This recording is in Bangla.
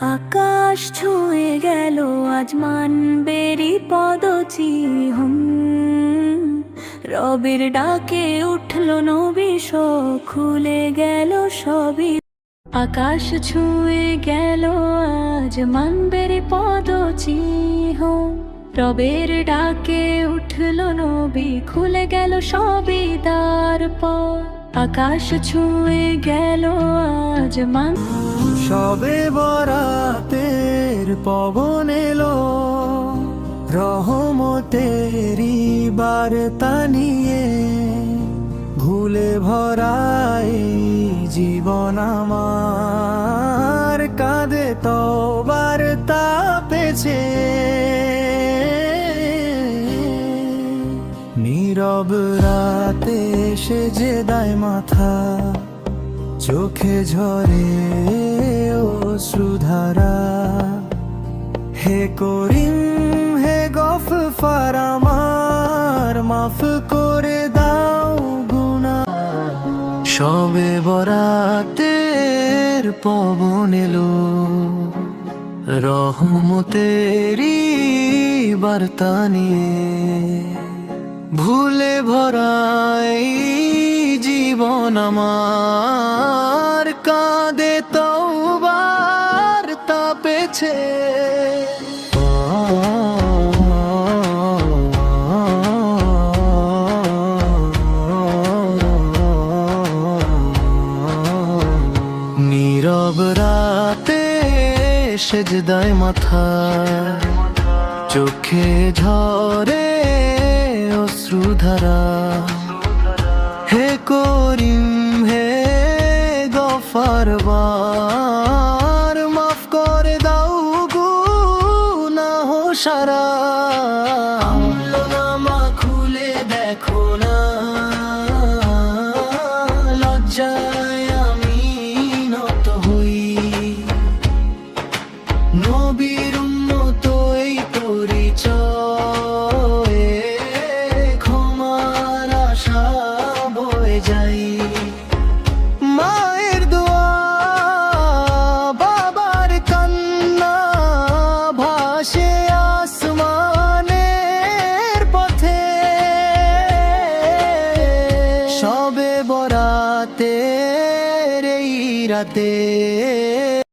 আকাশ ছুঁয়ে গেল, আজ মানবেরি পদচিহ্ন রবের ডাকে উঠল নবী খুলে গেল সবই। আকাশ ছুঁয়ে গেল, আজ মানবের পদচিহ্ন রবের ডাকে উঠল নবী, খুলে গেল সবই দ্বার পর আকাশ ছুঁয়ে গেল আজ মান সবে বরাতের পবন এলো। রহমতেরি বার্তা নিয়ে ভুলে ভরাই জীবন আমার। রাতে সে যে দায় মাথা, চোখে ঝরে ও সুধারা হে করিম, হে গফফার, আমার মাফ করে দাও গুনা সবে বরাতের পবন এলো রহমতেরি বার্তা নিয়ে। ভুলে ভরাই জীবন আমার কাঁদে তৌবার তাপেছে নীরব রাতে সেজদায় মাথা চোখে ঝরে অশ্রুধারা হে করিম, হে গফারবার মাফ করে দাও গুনাহ সারা আমলনামা খুলে দেখো না, লজ্জায় আমি নত নবীর বয়ে যাই। মায়ের দোয়া বাবার কান্না ভাসে আসমানের পথে। সবে বরাতে এই রাতে